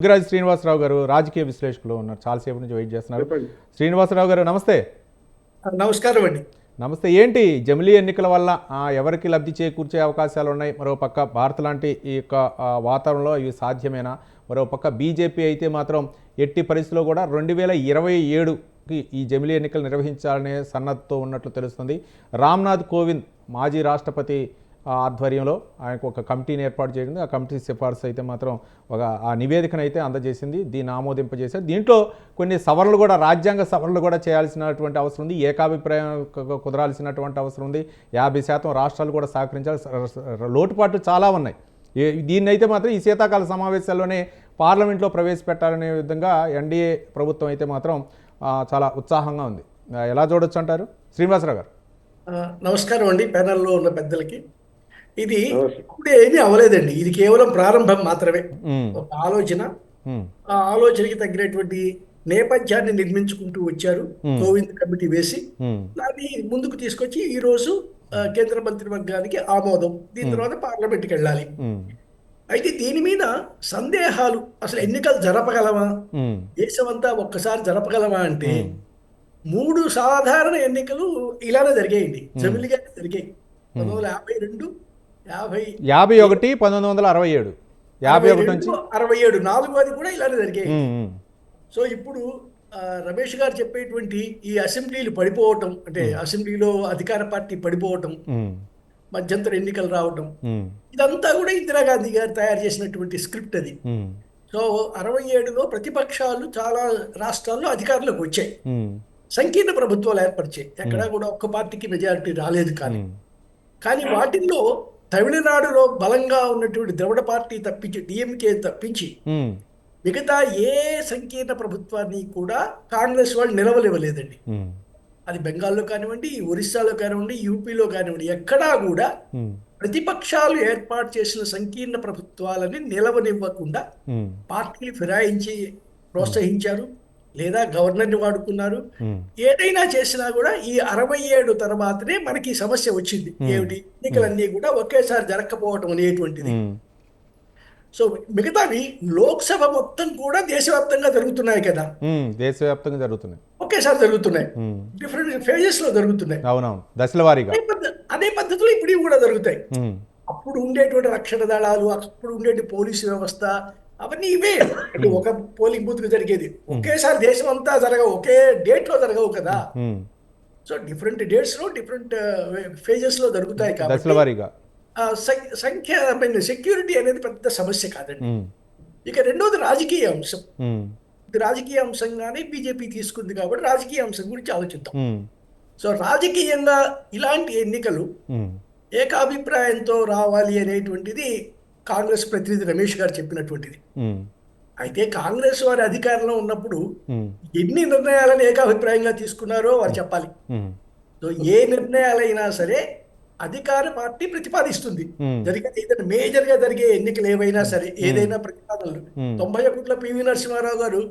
దుగ్గరాజు శ్రీనివాసరావు గారు రాజకీయ విశ్లేషకులు ఉన్నారు. చాలాసేపు నుంచి వెయిట్ చేస్తున్నారు. శ్రీనివాసరావు గారు నమస్తే. నమస్కారం అండి. నమస్తే. ఏంటి జమిలీ ఎన్నికల వల్ల ఆ, ఎవరికి లబ్ధి చేకూర్చే అవకాశాలు ఉన్నాయి? మరో పక్క భారత్ లాంటి ఈ యొక్క వాతావరణంలో ఇవి సాధ్యమేనా? మరో పక్క బీజేపీ అయితే మాత్రం ఎట్టి పరిస్థితుల్లో కూడా రెండు వేల ఇరవై ఏడుకి ఈ జమిలీ ఎన్నికలు నిర్వహించాలనే సన్నద్ధతో ఉన్నట్లు తెలుస్తుంది. రామ్నాథ్ కోవింద్ మాజీ రాష్ట్రపతి ఆధ్వర్యంలో ఆయనకు ఒక కమిటీని ఏర్పాటు చేసింది. ఆ కమిటీ సిఫార్సు అయితే మాత్రం ఒక ఆ నివేదికను అయితే అందజేసింది. దీన్ని ఆమోదింపజేశారు. దీంట్లో కొన్ని సవరణలు కూడా రాజ్యాంగ సవరణలు కూడా చేయాల్సినటువంటి అవసరం ఉంది. ఏకాభిప్రాయం కుదరాల్సినటువంటి అవసరం ఉంది. యాభై శాతం రాష్ట్రాలు కూడా సహకరించాలి. లోటుపాట్లు చాలా ఉన్నాయి. దీన్ని అయితే మాత్రం ఈ శీతాకాల సమావేశాల్లోనే పార్లమెంట్లో ప్రవేశపెట్టాలనే విధంగా ఎన్డీఏ ప్రభుత్వం అయితే మాత్రం చాలా ఉత్సాహంగా ఉంది. ఎలా చూడొచ్చు అంటారు? శ్రీనివాసరావు గారు. నమస్కారం అండి. ప్యానల్లో ఉన్న పెద్దలకి. ఇది. ఇప్పుడు ఏమీ అవ్వలేదండి. ఇది కేవలం ప్రారంభం మాత్రమే. ఒక ఆలోచన. ఆ ఆలోచనకి తగినటువంటి నేపథ్యాన్ని నిర్మించుకుంటూ వచ్చారు కోవింద్ కమిటీ వేసి. దాన్ని ముందుకు తీసుకొచ్చి ఈ రోజు కేంద్ర మంత్రివర్గానికి ఆమోదం. దీని తర్వాత పార్లమెంట్కి వెళ్ళాలి. అయితే దీని మీద సందేహాలు అసలు ఎన్నికలు జరపగలమా ఉమ్, దేశమంతా ఒక్కసారి జరపగలమా అంటే మూడు సాధారణ ఎన్నికలు ఇలానే జరిగాయండి. జమిలిగా జరిగాయి. పంతొమ్మిది వందల యాభై రెండు యాభై యాభై ఒకటి పంతొమ్మిది వందల అరవై ఏడు. యాభై ఒకటి నుంచి? అరవై ఏడు. నాలుగోది కూడా ఇలానే జరిగాయి. సో ఇప్పుడు రమేష్ గారు చెప్పేటువంటి ఈ అసెంబ్లీలు పడిపోవటం అంటే అసెంబ్లీలో అధికార పార్టీ పడిపోవటం మధ్యంతర ఎన్నికలు రావటం ఇదంతా కూడా ఇందిరాగాంధీ గారు తయారు చేసినటువంటి స్క్రిప్ట్ అది. సో అరవై ఏడులో ప్రతిపక్షాలు చాలా రాష్ట్రాల్లో అధికారంలోకి వచ్చాయి. సంకీర్ణ ప్రభుత్వాలు ఏర్పరిచాయి. ఎక్కడా కూడా ఒక్క పార్టీకి మెజారిటీ రాలేదు కానీ. కానీ వాటిల్లో తమిళనాడులో బలంగా ఉన్నటువంటి ద్రవిడ పార్టీ తప్పించి డిఎంకే తప్పించి మిగతా ఏ సంకీర్ణ ప్రభుత్వాన్ని కూడా కాంగ్రెస్ వాళ్ళు నిలవలేవలేదండి. అది బెంగాల్లో కానివ్వండి ఒరిస్సాలో కానివ్వండి యూపీలో కానివ్వండి ఎక్కడా కూడా ప్రతిపక్షాలు ఏర్పాటు చేసిన సంకీర్ణ ప్రభుత్వాలని నిలవనివ్వకుండా పార్టీలు ఫిరాయించి ప్రోత్సహించారు. లేదా గవర్నర్ని వాడుకున్నారు. ఉమ్, ఏదైనా చేసినా కూడా ఈ అరవై ఏడు తర్వాతనే మనకి సమస్య వచ్చింది. ఏమిటి? ఎన్నికలన్నీ కూడా ఒకేసారి జరగకపోవటం అనేటువంటిది. సో మిగతావి లోక్సభ మొత్తం కూడా దేశవ్యాప్తంగా జరుగుతున్నాయి కదా. దేశవ్యాప్తంగా జరుగుతున్నాయి. ఒకేసారి జరుగుతున్నాయి. డిఫరెంట్ ఫేజెస్లో జరుగుతున్నాయి. అవునవును. దశల వారీగా. అదే పద్ధ- అదే పద్ధతిలో ఇప్పుడు కూడా జరుగుతాయి. అప్పుడు ఉండేటువంటి రక్షణ దళాలు అప్పుడు ఉండేటి పోలీసు వ్యవస్థ అవన్నీ ఇవే. అంటే ఒక పోలింగ్ బూత్కు జరిగేది. ఒకేసారి దేశం అంతా జరగవు ఒకే డేట్లో జరగవు కదా. ఉమ్, సో డిఫరెంట్ డేట్స్లో డిఫరెంట్ ఫేజెస్లో జరుగుతాయి కాబట్టి సంఖ్య సెక్యూరిటీ అనేది పెద్ద సమస్య కాదండి. ఇక రెండోది రాజకీయ అంశం. రాజకీయ అంశంగానే బీజేపీ తీసుకుంది కాబట్టి రాజకీయ అంశం గురించి ఆలోచిద్దాం. సో రాజకీయంగా ఇలాంటి ఎన్నికలు ఏకాభిప్రాయంతో రావాలి అనేటువంటిది కాంగ్రెస్ ప్రతినిధి రమేష్ గారు చెప్పినటువంటిది. అయితే కాంగ్రెస్ వారి అధికారంలో ఉన్నప్పుడు ఎన్ని నిర్ణయాలను ఏకాభిప్రాయంగా తీసుకున్నారో వారు చెప్పాలి. సో ఏ నిర్ణయాలైనా సరే అధికార పార్టీ ప్రతిపాదిస్తుంది. జరిగే ఏదైనా మేజర్గా జరిగే ఎన్నికలు ఏవైనా సరే ఏదైనా ప్రతిపాదనలు. తొంభై ఒకటిలో పివి నరసింహారావు గారు.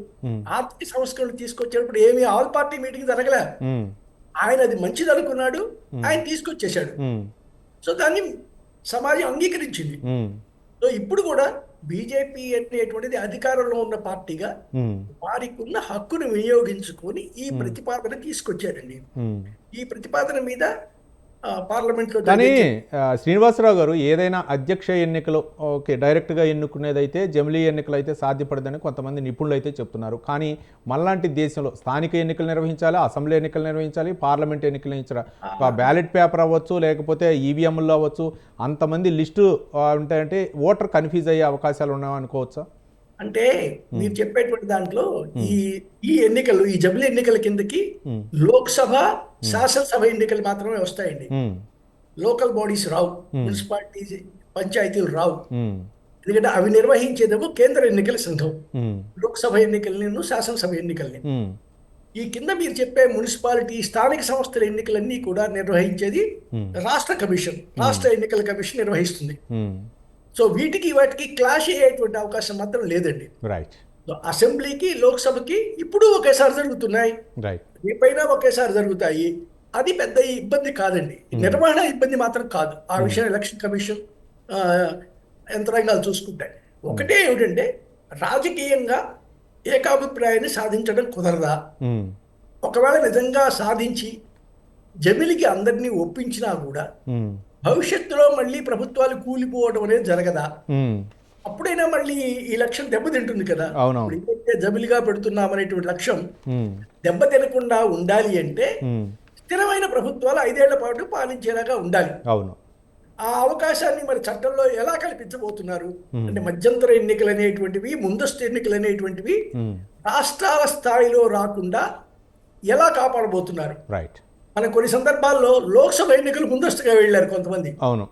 ఆర్థిక సంస్కరణలు తీసుకొచ్చేటప్పుడు ఏమీ ఆల్ పార్టీ మీటింగ్ జరగలే. ఆయన అది మంచిది అనుకున్నాడు ఆయన తీసుకొచ్చేసాడు ఉమ్, సో దాన్ని సమాజం అంగీకరించింది. సో ఇప్పుడు కూడా బీజేపీ అనేటువంటిది అధికారంలో ఉన్న పార్టీగా వారికి ఉన్న హక్కును వినియోగించుకొని ఈ ప్రతిపాదన తీసుకొచ్చారండి. ఈ ప్రతిపాదన మీద పార్లమెంట్లో కానీ శ్రీనివాసరావు గారు ఏదైనా అధ్యక్ష ఎన్నికలు ఓకే డైరెక్ట్గా ఎన్నుకునేదైతే జమిలీ ఎన్నికలు అయితే సాధ్యపడదని కొంతమంది నిపుణులు అయితే చెప్తున్నారు. కానీ మనలాంటి దేశంలో స్థానిక ఎన్నికలు నిర్వహించాలి అసెంబ్లీ ఎన్నికలు నిర్వహించాలి పార్లమెంట్ ఎన్నికలు నిర్వహించాలి ఒక బ్యాలెట్ పేపర్ అవ్వచ్చు లేకపోతే ఈవీఎంలు అవ్వచ్చు అంతమంది లిస్టు ఉంటాయంటే ఓటర్ కన్ఫ్యూజ్ అయ్యే అవకాశాలు ఉన్నాయని అనుకోవచ్చా అంటే మీరు చెప్పేటువంటి దాంట్లో ఈ ఈ ఎన్నికలు ఈ జమిలీ ఎన్నికల కిందకి. లోక్సభ శాసనసభ ఎన్నికలు మాత్రమే వస్తాయండి. లోకల్ బాడీస్ రావు. మున్సిపాలిటీస్ పంచాయతీలు రావు. ఎందుకంటే అవి నిర్వహించేదేమో కేంద్ర ఎన్నికల సంఘం. లోక్సభ ఎన్నికలని శాసనసభ ఎన్నికల్ని. ఈ కింద మీరు చెప్పే మున్సిపాలిటీ స్థానిక సంస్థల ఎన్నికలన్నీ కూడా నిర్వహించేది. రాష్ట్ర కమిషన్ రాష్ట్ర ఎన్నికల కమిషన్ నిర్వహిస్తుంది. సో వీటికి వాటికి క్లాష్ అయ్యేటువంటి అవకాశం మాత్రం లేదండి. రైట్ సో అసెంబ్లీకి లోక్సభకి ఇప్పుడు ఒకేసారి జరుగుతున్నాయి. రేపైనా ఒకేసారి జరుగుతాయి. అది పెద్ద ఇబ్బంది కాదండి. నిర్వహణ ఇబ్బంది మాత్రం కాదు. ఆ విషయం ఎలక్షన్ కమిషన్ యంత్రాంగాలు చూసుకుంటాయి. ఒకటే ఏమిటంటే రాజకీయంగా ఏకాభిప్రాయాన్ని సాధించడం కుదరదా? ఒకవేళ నిజంగా సాధించి జమిలికి అందరినీ ఒప్పించినా కూడా భవిష్యత్తులో మళ్ళీ ప్రభుత్వాలు కూలిపోవడం అనేది జరగదా? అప్పుడైనా మళ్ళీ ఈ లక్ష్యం దెబ్బతింటుంది కదా? ఏదైతే జమిలిగా పెడుతున్నామనేటువంటి లక్ష్యం ఉమ్, దెబ్బతినకుండా ఉండాలి అంటే స్థిరమైన ప్రభుత్వాలు ఐదేళ్ళ పాటు పాలించేలాగా ఉండాలి. అవును. ఆ అవకాశాన్ని మరి చట్టంలో ఎలా కల్పించబోతున్నారు. అంటే మధ్యంతర ఎన్నికలు అనేటువంటివి ముందస్తు ఎన్నికలు అనేటువంటివి రాష్ట్రాల స్థాయిలో రాకుండా ఎలా కాపాడబోతున్నారు? రైట్. మన కొన్ని సందర్భాల్లో లోక్సభ ఎన్నికలు ముందస్తుగా వెళ్ళారు కొంతమంది. అవును.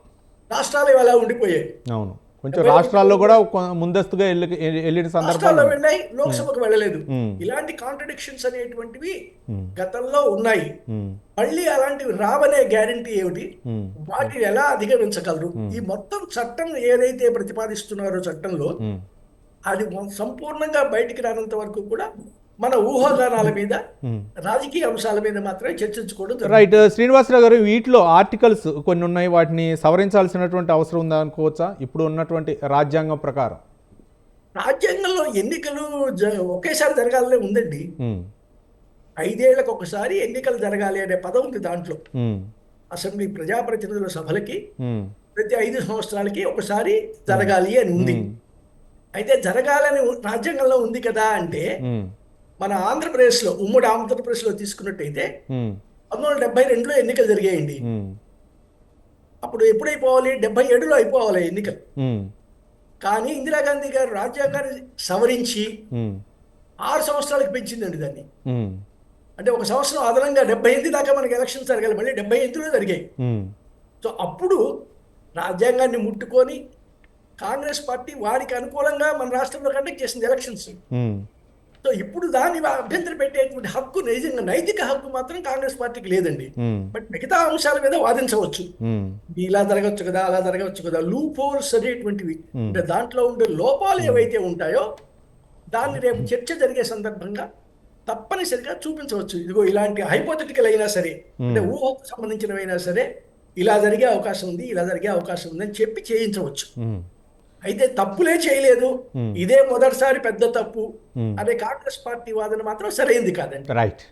రాష్ట్రాలు అలా ఉండిపోయాయి. అవును. కొంచెం రాష్ట్రాల్లో కూడా ముందస్తుగా వెళ్ళి వెళ్ళిన సందర్భాలు. రాష్ట్రాల్లో వెళ్ళాయి లోక్సభకు వెళ్ళలేదు. ఇలాంటి కాంట్రడిక్షన్స్ అనేటువంటివి. గతంలో ఉన్నాయి. మళ్ళీ అలాంటివి రావనే గ్యారంటీ ఏమిటి? వాటిని ఎలా అధిగమించగలరు? ఈ మొత్తం చట్టం ఏదైతే ప్రతిపాదిస్తున్నారో చట్టంలో అది సంపూర్ణంగా బయటికి రానంత వరకు కూడా మన ఊహాగానాల మీద. రాజకీయ అంశాల మీద మాత్రమే చర్చించుకోవడం. రైట్ శ్రీనివాసరావు గారు వీటిలో ఆర్టికల్స్ కొన్ని ఉన్నాయి వాటిని సవరించాల్సినటువంటి అవసరం ఉందా అనుకోవచ్చా? ఇప్పుడు ఉన్నటువంటి రాజ్యాంగం ప్రకారం. రాజ్యాంగంలో ఎన్నికలు ఒకేసారి జరగాలనే ఉందండి. ఐదేళ్ళకు ఒకసారి ఎన్నికలు జరగాలి అనే పదం ఉంది దాంట్లో. అసెంబ్లీ ప్రజాప్రతినిధుల సభలకి ప్రతి ఐదు సంవత్సరాలకి ఒకసారి జరగాలి అని ఉంది. అయితే జరగాలని రాజ్యాంగంలో ఉంది కదా అంటే మన ఆంధ్రప్రదేశ్లో ఉమ్మడి ఆంధ్రప్రదేశ్లో తీసుకున్నట్టయితే పంతొమ్మిది వందల డెబ్బై రెండులో ఎన్నికలు జరిగాయండి. అప్పుడు ఎప్పుడైపోవాలి? డెబ్బై ఏడులో అయిపోవాలి ఎన్నికలు. కానీ ఇందిరాగాంధీ గారు రాజ్యాంగాన్ని సవరించి ఆరు సంవత్సరాలకు పెంచిందండి దాన్ని. అంటే ఒక సంవత్సరం అదనంగా డెబ్బై ఎనిమిది దాకా మనకి ఎలక్షన్స్ జరగాలి. మళ్ళీ డెబ్బై ఎనిమిదిలో జరిగాయి. సో అప్పుడు రాజ్యాంగాన్ని ముట్టుకొని కాంగ్రెస్ పార్టీ వారికి అనుకూలంగా మన రాష్ట్రంలో కండక్ట్ చేసింది ఎలక్షన్స్. సో ఇప్పుడు దాన్ని అభ్యంతరం పెట్టేటువంటి హక్కు నిజంగా నైతిక హక్కు మాత్రం కాంగ్రెస్ పార్టీకి లేదండి. బట్ మిగతా అంశాల మీద వాదించవచ్చు. ఇలా జరగచ్చు కదా అలా జరగచ్చు కదా లూప్ హోల్స్ అనేటువంటివి. అంటే దాంట్లో ఉండే లోపాలు ఏవైతే ఉంటాయో దాన్ని రేపు చర్చ జరిగే సందర్భంగా తప్పనిసరిగా చూపించవచ్చు. ఇదిగో ఇలాంటి హైపోథెటికల్ అయినా సరే అంటే ఊహకు సంబంధించినవైనా సరే ఇలా జరిగే అవకాశం ఉంది ఇలా జరిగే అవకాశం ఉంది అని చెప్పి చేయించవచ్చు. అయితే తప్పులే చేయలేదు. ఇదే మొదటిసారి పెద్ద తప్పు. అనే కాంగ్రెస్ పార్టీ వాదన మాత్రం సరైంది కాదండి రైట్